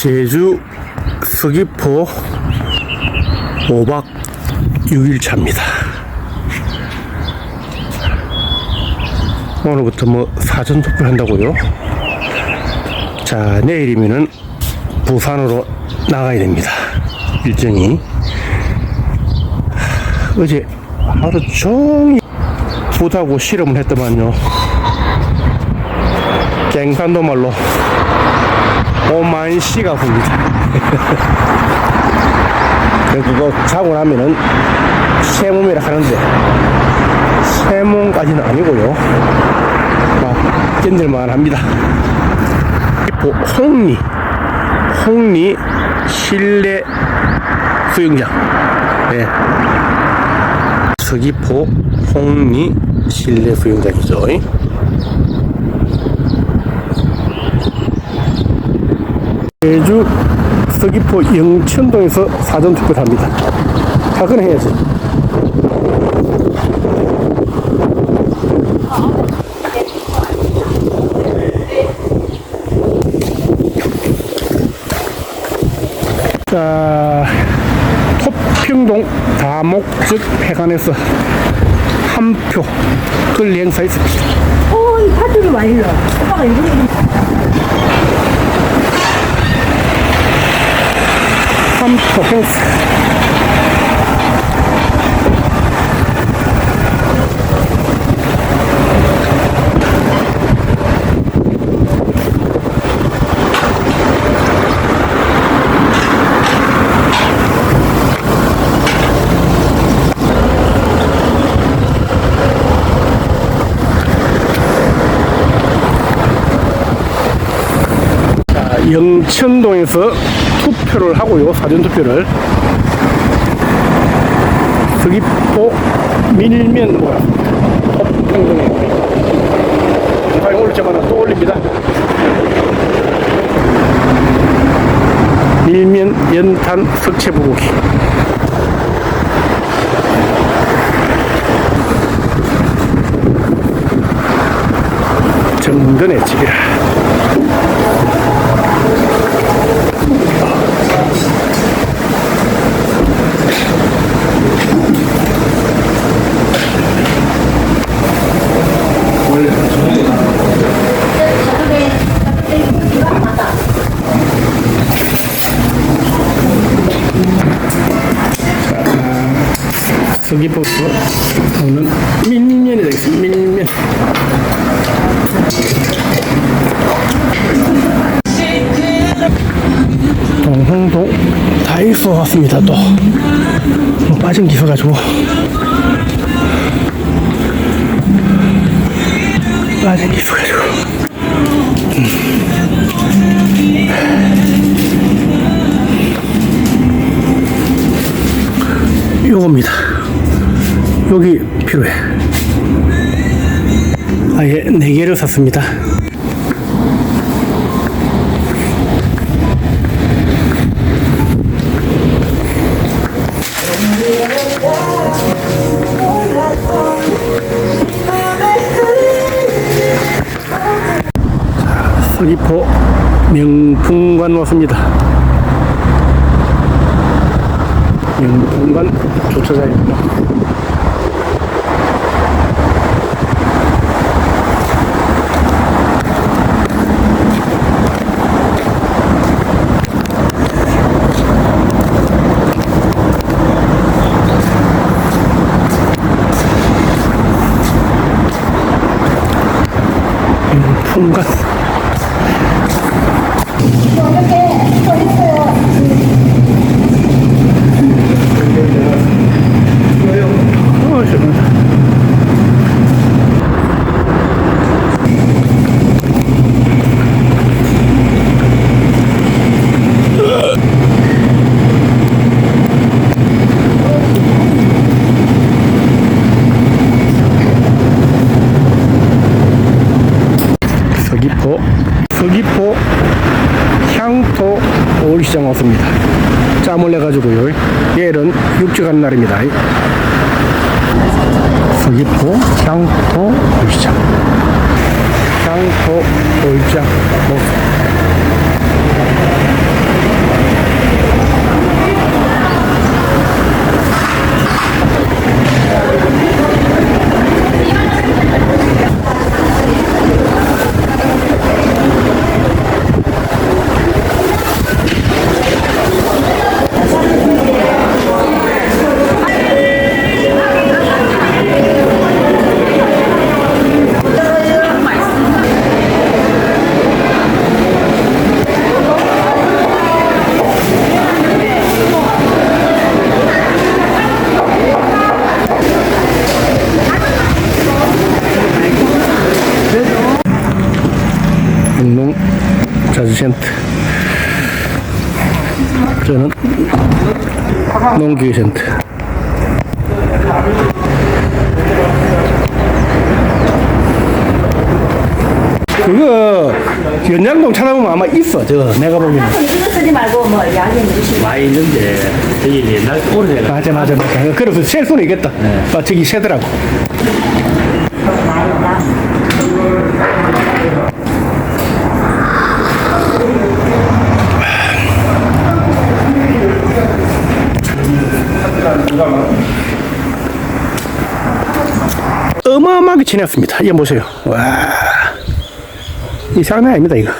제주 서귀포 5박 6일 차입니다. 오늘부터 뭐 사전 투표를 한다고요? 자, 내일이면은 부산으로 나가야 됩니다. 일정이. 어제 하루 종일 부다고 실험을 했더만요. 갱산도 말로 오만시가 봅니다. 그거 자고 나면은 세몸이라 하는데 세몸까지는 아니고요. 막 견딜만 합니다. 뭐 홍리 홍리 실내 수영장 네. 서귀포 홍리 실내 수영장이죠. 제주 서귀포 영천동에서 사전 투표를 합니다. 다그는 해야지. 자, 토평동 다목적 회관에서 한표 권리 행사했습니다. 어, 이 파트를 와 일러. 오빠가 이거 한표 행사. 자, 영천동에서 투표를 하고요. 사전 투표를. 서귀포 밀면 뭐야? 토평동에. 이파이 올릴 때마다 또 올립니다. 밀면 연탄 석채 부고기. 정든의 집이라. 서귀포 오는 밀면이 되겠습니다. 밀면. 동흥동 다이소 왔습니다. 또뭐 빠진 기서 가지고 빠진 기서 가지고. 요겁니다. 여기 필요해. 아예 네 개를 샀습니다. 명풍관 왔습니다. 명풍관 주차장입니다. 명풍관 어, 올렸습니다. 짬 올려가지고요 얘는 육지 간 날입니다. 서귀포 향토 골장. 향토 골장 농기센터. 그거 연장동 찾아보면 아마 있어. 저 내가 보기에는. 이거 쓰지 말고 뭐 야경 주시고. 많이 있는데 되게 옛날 오래돼가 맞아 맞아 맞아. 그래서 셀 수는 있겠다. 아, 저기 세더라고. 어마어마하게 지냈습니다. 이거 보세요. 와. 이 장난 아닙니다, 이거.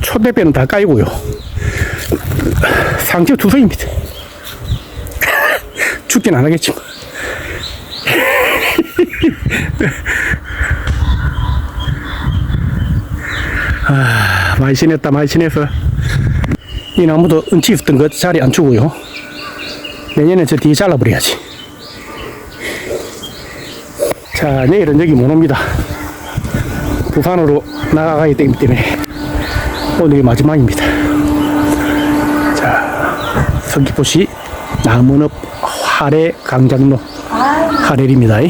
초대배는 다 까이고요. 상체 두성입니다. 죽진 안 하겠지만. 아, 많이 지냈다, 많이 지냈어. 이 나무도 은치 있었던 것 자리 안 주고요. 내년에 저 뒤에 잘라버려야지. 자, 내일은 여기 못 옵니다. 부산으로 나가가야 되기 때문에 오늘이 마지막입니다. 자, 서귀포시 남원읍 화례 강장로 화례입니다.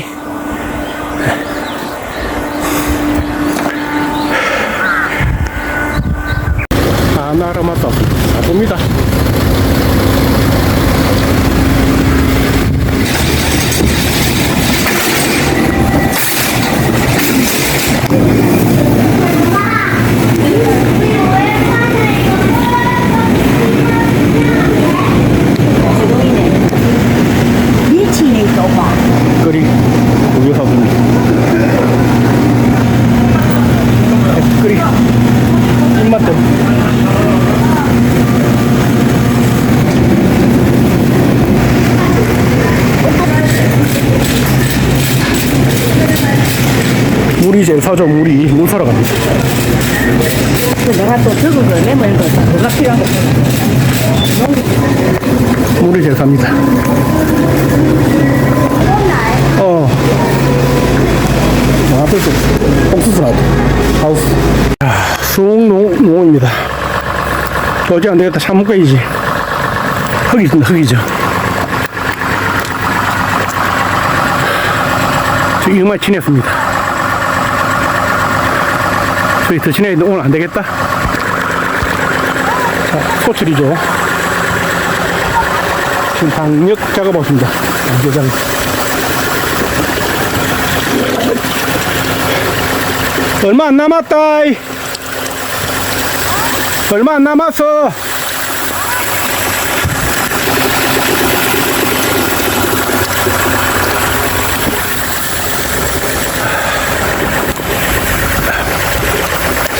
하나로마도 가봅니다. 미치네 또 봐. 끓이 우유하고입니다. 끓이 입맛도 물 이 제일 사죠 물이 물 사러 갑니다. 또 내가 또 적은 걸 메모한 거 뭐가 필요한 거. 물이 제일 삽니다. 어. 아, 벌써 옥수수 나왔다. 하우스. 아, 수홍농, 농입니다. 도저히 안 되겠다. 차 묶어야지. 흙이 있습니다. 흙이죠. 저 이마 지냈습니다. 저희 더 지내는데 오늘 안 되겠다. 자, 소출이죠. 지금 방역 작업하고 있습니다. 작업. 얼마 안 남았다. 이. 얼마 안 남았어.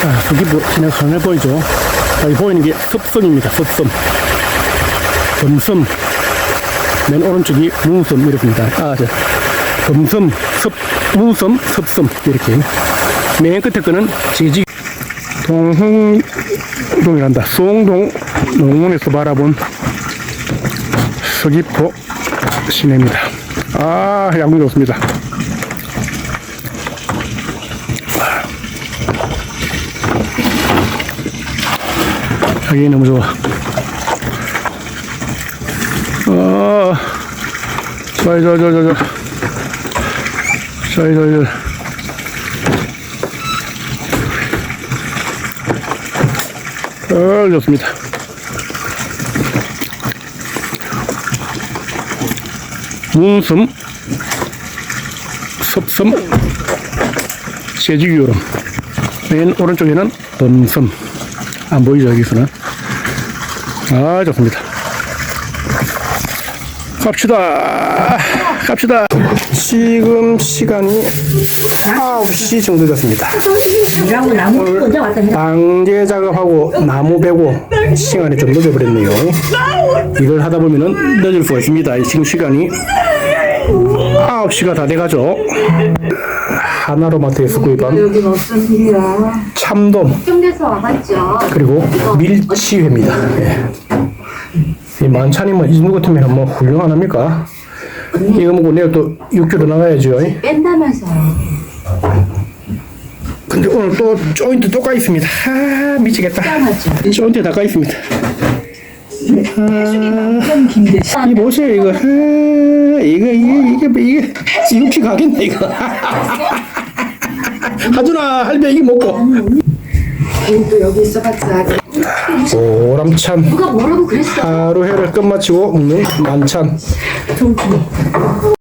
자, 저기 뭐, 그냥 손에 보이죠? 여기 보이는 게 습성입니다. 습성. 점섬. 맨 오른쪽이 문섬 이렇습니다. 아, 저, 점섬, 습, 문섬, 습섬 이렇게. 맨 끝에 거는 제지 동흥동이란다. 수홍동 농원에서 바라본 서귀포 시내입니다. 아, 양분 좋습니다. 여기 너무 좋아. 어, 자, 자, 자, 자, 자. 자, 자, 자. 어, 좋습니다. 문섬, 섭섬, 제주유름. 맨 오른쪽에는 범섬. 안 보이죠, 여기서는. 아, 좋습니다. 갑시다. 갑시다. 지금 시간이 9시 정도 됐습니다. 해. 방제 작업하고 나무 베고 시간이 좀 늦어버렸네요. 이걸 하다 보면은 늦을 수가 있습니다. 지금 시간이 9시가 다 돼가죠. 하나로마트에서 구입한? 참돔. 그리고 밀치회입니다. 예. 이 만찬이면 이 정도 같으면 뭐 훌륭한 합니까? 이거 먹고 내일 또 육교로 나가야죠. 뺀다면서. 근데 오늘 또 조인트 또 까 있습니다. 아 미치겠다. 조인트 다까 있습니다. 아, 이 보세요 이거. 아, 이거 이게 이게 이게 지육시 가겠네 이거. 하준아 할배 이게 먹고. 또 여기 있어봤자 보람찬 누가 뭐라고 그랬어? 하루 해를 끝마치고 먹는 만찬.